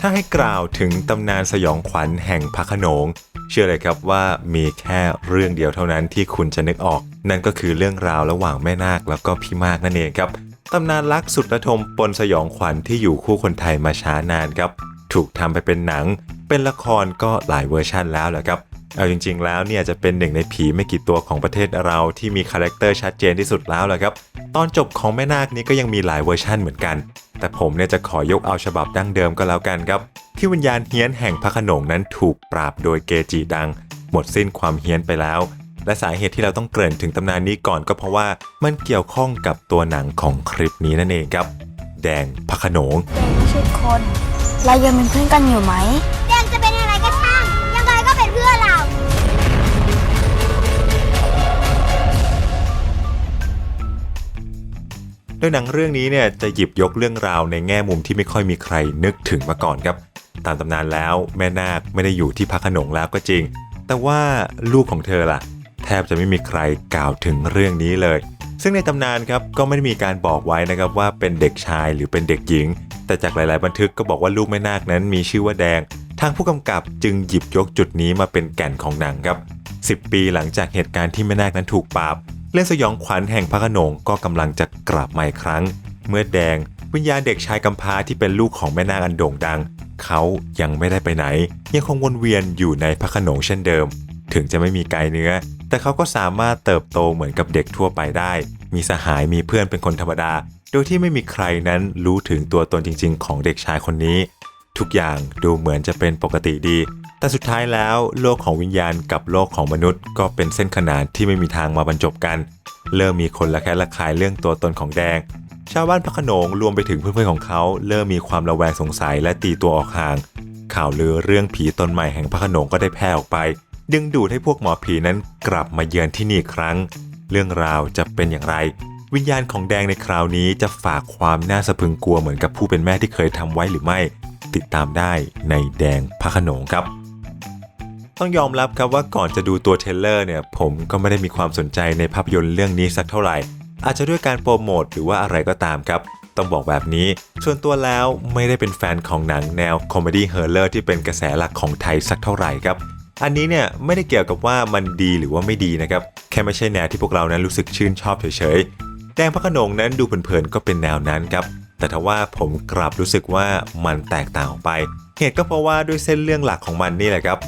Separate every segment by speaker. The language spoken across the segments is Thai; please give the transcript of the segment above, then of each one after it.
Speaker 1: ถ้าให้กล่าวถึงตำนานสยองขวัญแห่งพระขนง เชื่อเลยครับว่ามีแค่เรื่องเดียวเท่านั้นที่คุณจะนึกออก นั่นก็คือเรื่องราวระหว่างแม่นาคแล้วก็พี่มากนั่นเองครับตำนานรักสุดระทมปนสยองขวัญที่อยู่คู่คนไทยมาช้านานครับ ถูกทำไปเป็นหนัง เป็นละครก็หลายเวอร์ชั่นแล้วแหละครับ เอาจริง ๆ แล้วเนี่ยจะเป็นหนึ่งในผีไม่กี่ตัวของประเทศเราที่มีคาแรคเตอร์ชัดเจนที่สุดแล้วแหละครับ ตอนจบของแม่นาคนี้ก็ยังมีหลายเวอร์ชั่นเหมือนกัน แต่ผมเนี่ยจะขอยกเอาฉบับดั้งเดิมก็แล้วกันครับ ที่วิญญาณเฮี้ยนแห่งพระขนงนั้นถูกปราบโดยเกจิดัง หมดสิ้นความเฮี้ยนไปแล้ว และสาเหตุที่เราต้องเกริ่นถึงตำนานนี้ก่อนก็เพราะว่ามันเกี่ยวข้องกับตัวหนังของคลิปนี้นั่นเองครับ แดงพระขนง
Speaker 2: แดงไม่ใช่คนเรายังเป็นเพื่อนกันอยู่ไหม
Speaker 3: ดย
Speaker 1: หนังเรื่องนี้เนี่ยจะหยิบยกเรื่องราวในแง่มุมที่ไม่ค่อยมีใครนึกถึงมาก่อนครับ ตามตำนานแล้วแม่นาคไม่ได้อยู่ที่พระขนงแล้วก็จริง แต่ว่าลูกของเธอล่ะ แทบจะไม่มีใครกล่าวถึงเรื่องนี้เลย ซึ่งในตำนานครับก็ไม่ได้มีการบอกไว้นะครับว่าเป็นเด็กชายหรือเป็นเด็กหญิง แต่จากหลาย ๆ บันทึกก็บอกว่าลูกแม่นาคนั้นมีชื่อว่าแดง ทางผู้กำกับจึงหยิบยกจุดนี้มาเป็นแก่นของหนังครับ 10 ปีหลังจากเหตุการณ์ที่แม่นาคนั้นถูกปราบ เรื่องสยองขวัญแห่งพระขนงก็กำลังจะกลับมาอีกครั้ง เมื่อแดงวิญญาณเด็กชายกำพร้าที่เป็นลูกของแม่นาคอันโด่งดัง เขายังไม่ได้ไปไหน ยังคงวนเวียนอยู่ในพระขนงเช่นเดิม ถึงจะไม่มีกายเนื้อ แต่เขาก็สามารถเติบโตเหมือนกับเด็กทั่วไปได้ มีสหายมีเพื่อนเป็นคนธรรมดา โดยที่ไม่มีใครนั้นรู้ถึงตัวตนจริง ๆ ของเด็กชายคนนี้ ทุกอย่างดูเหมือนจะเป็นปกติดี แต่สุดท้ายแล้วโลกของวิญญาณกับโลกของมนุษย์ ก็เป็นเส้นขนานที่ไม่มีทางมาบรรจบกัน เริ่มมีคนละแคะละคายเรื่องตัวตนของแดง ชาวบ้านพระโขนงรวมไปถึงเพื่อนๆของเขา เริ่มมีความระแวงสงสัยและตีตัวออกห่าง ข่าวลือเรื่องผีตนใหม่แห่งพระโขนงก็ได้แพร่ออกไป ดึงดูดให้พวกหมอผีนั้นกลับมาเยือนที่นี่อีกครั้ง เรื่องราวจะเป็นอย่างไร วิญญาณของแดงในคราวนี้จะฝากความน่าสะพรึงกลัวเหมือนกับผู้เป็นแม่ที่เคยทำไว้หรือไม่ ติดตามได้ในแดงพระโขนงครับ ต้องยอมรับครับว่าก่อนจะดูตัวเทเลอร์เนี่ย ผมก็ไม่ได้มีความสนใจในภาพยนตร์เรื่องนี้สักเท่าไหร่ อาจจะด้วยการโปรโมทหรือว่าอะไรก็ตามครับ ต้องบอกแบบนี้ ส่วนตัวแล้วไม่ได้เป็นแฟนของหนังแนวคอมเมดี้เฮอร์เลอร์ที่เป็นกระแสหลักของไทยสักเท่าไหร่ครับ อันนี้เนี่ยไม่ได้เกี่ยวกับว่ามันดีหรือว่าไม่ดีนะครับ แค่ไม่ใช่แนวที่พวกเรานั้นรู้สึกชื่นชอบเฉยๆ แดงพระโขนงนั้นดูเพลินๆก็เป็นแนวนั้นครับ แต่ทว่าผมกลับรู้สึกว่ามันแตกต่างออกไป เหตุก็เพราะว่าด้วยเส้นเรื่องหลักของมันนี่แหละครับ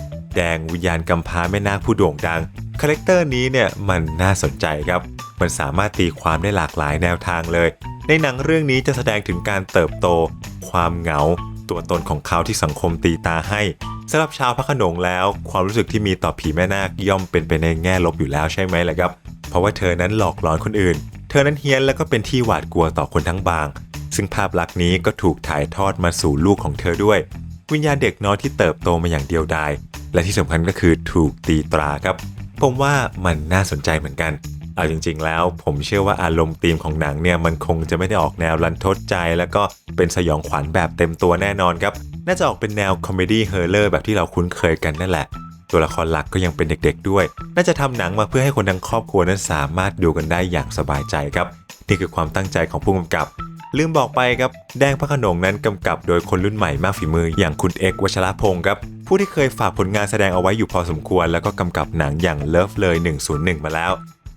Speaker 1: ดงวิญญาณกำพร้าแม่นาคผู้โด่งดัง คาแรคเตอร์นี้เนี่ยมันน่าสนใจครับ มันสามารถตีความได้หลากหลายแนวทางเลย ในหนังเรื่องนี้จะแสดงถึงการเติบโต ความเหงา ตัวตนของเขาที่สังคมตีตาให้สำหรับชาวพระขนงแล้ว ความรู้สึกที่มีต่อผีแม่นาคย่อมเป็นไปในแง่ลบอยู่แล้วใช่ไหมล่ะครับ เพราะว่าเธอนั้นหลอกหลอนคนอื่น เธอนั้นเฮี้ยนแล้วก็เป็นที่หวาดกลัวต่อคนทั้งบาง ซึ่งภาพลักษณ์นี้ก็ถูกถ่ายทอดมาสู่ลูกของเธอด้วย วิญญาณเด็กน้อยที่เติบโตมาอย่างเดียวดาย และที่สำคัญก็คือถูกตีตราครับ ผมว่ามันน่าสนใจเหมือนกัน เอาจริง ๆ แล้ว ผมเชื่อว่าอารมณ์ธีมของหนังเนี่ยมันคงจะไม่ได้ออกแนวรันทดใจ แล้วก็เป็นสยองขวัญแบบเต็มตัวแน่นอนครับ น่าจะออกเป็นแนวคอมเมดี้เฮอร์เลอร์แบบที่เราคุ้นเคยกันนั่นแหละตัวละครหลักก็ยังเป็นเด็กๆด้วย น่าจะทำหนังมาเพื่อให้คนทั้งครอบครัวนั้นสามารถดูกันได้อย่างสบายใจครับ นี่คือความตั้งใจของผู้กำกับ ลืมบอกไปครับ แดงพระขนงนั้นกำกับโดยคนรุ่นใหม่มากฝีมืออย่างคุณเอกวัชรพงศ์ครับผู้ที่เคยฝากผลงานแสดงเอาไว้อยู่พอสมควร แล้วก็กำกับหนังอย่างเลิฟเลย 101 มาแล้ว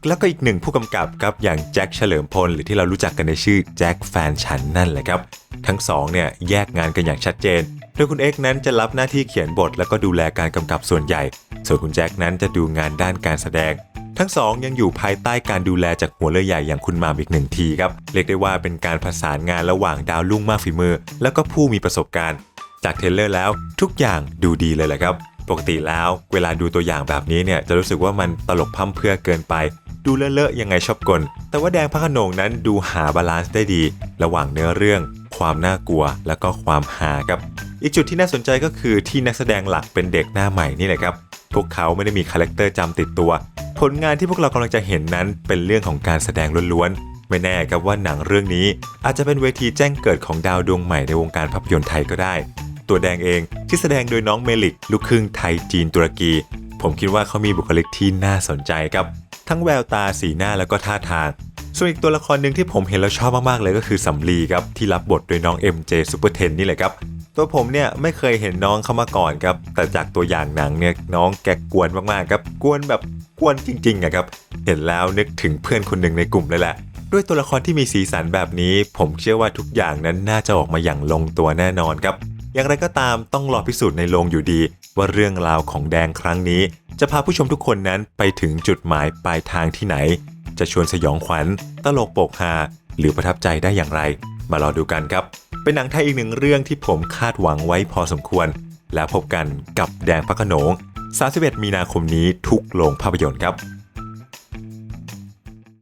Speaker 1: แล้วก็อีกหนึ่งผู้กำกับครับอย่างแจ็คเฉลิมพลหรือที่เรารู้จักกันในชื่อแจ็คแฟนฉันนั่นแหละครับ ทั้งสองเนี่ยแยกงานกันอย่างชัดเจน โดยคุณเอกนั้นจะรับหน้าที่เขียนบท แล้วก็ดูแลการกำกับส่วนใหญ่ ส่วนคุณแจ็คนั้นจะดูงานด้านการแสดง ทั้งสองยังอยู่ภายใต้การดูแลจากหัวเรือใหญ่อย่างคุณหมามอีกหนึ่งทีครับเรียกได้ว่าเป็นการผสานงานระหว่างดาวลุ่งมากฝีมือ แล้วก็ผู้มีประสบการณ์ จากเทรเลอร์แล้วทุกอย่างดูดีเลยแหละครับ ปกติแล้วเวลาดูตัวอย่างแบบนี้เนี่ยจะรู้สึกว่ามันตลกพร่ำเพื่อเกินไป ดูเลอะๆยังไงชอบกล แต่ว่าแดงพระขนงนั้นดูหาบาลานซ์ได้ดี ระหว่างเนื้อเรื่อง ความน่ากลัว แล้วก็ความหาครับ อีกจุดที่น่าสนใจก็คือที่นักแสดงหลักเป็นเด็กหน้าใหม่นี่แหละครับพวกเขาไม่ได้มีคาแรคเตอร์จำติดตัว ผลงานที่พวกเรากำลังจะเห็นนั้นเป็นเรื่องของการแสดงล้วนๆ ไม่แน่ครับว่าหนังเรื่องนี้อาจจะเป็นเวทีแจ้งเกิดของดาวดวงใหม่ในวงการภาพยนตร์ไทยก็ได้ ตัวแดงเองที่แสดงโดยน้องเมลิก ลูกครึ่งไทยจีนตุรกี ผมคิดว่าเขามีบุคลิกที่น่าสนใจครับ ทั้งแววตาสีหน้าแล้วก็ท่าทางส่วนอีกตัวละครหนึ่งที่ผมเห็นแล้วชอบมากๆเลยก็คือสำลีครับที่รับบทโดยน้อง MJ Super 10นี่แหละครับตัวผมเนี่ยไม่เคยเห็นน้องเข้ามาก่อนครับแต่จากตัวอย่างหนังเนี่ยน้องแกกวนมากๆครับกวนแบบ กวนจริงๆอะครับ เห็นแล้วนึกถึงเพื่อนคนหนึ่งในกลุ่มเลยแหละ ด้วยตัวละครที่มีสีสันแบบนี้ ผมเชื่อว่าทุกอย่างนั้นน่าจะออกมาอย่างลงตัวแน่นอนครับ อย่างไรก็ตามต้องรอพิสูจน์ในโรงอยู่ดี ว่าเรื่องราวของแดงครั้งนี้ จะพาผู้ชมทุกคนนั้นไปถึงจุดหมายปลายทางที่ไหน จะชวนสยองขวัญ ตลกโปกฮาหรือประทับใจได้อย่างไร มารอดูกันครับ เป็นหนังไทยอีกหนึ่งเรื่องที่ผมคาดหวังไว้พอสมควร แล้วพบกันกับแดงพระขนง 31 มีนาคมนี้ทุกโรงภาพยนตร์ครับ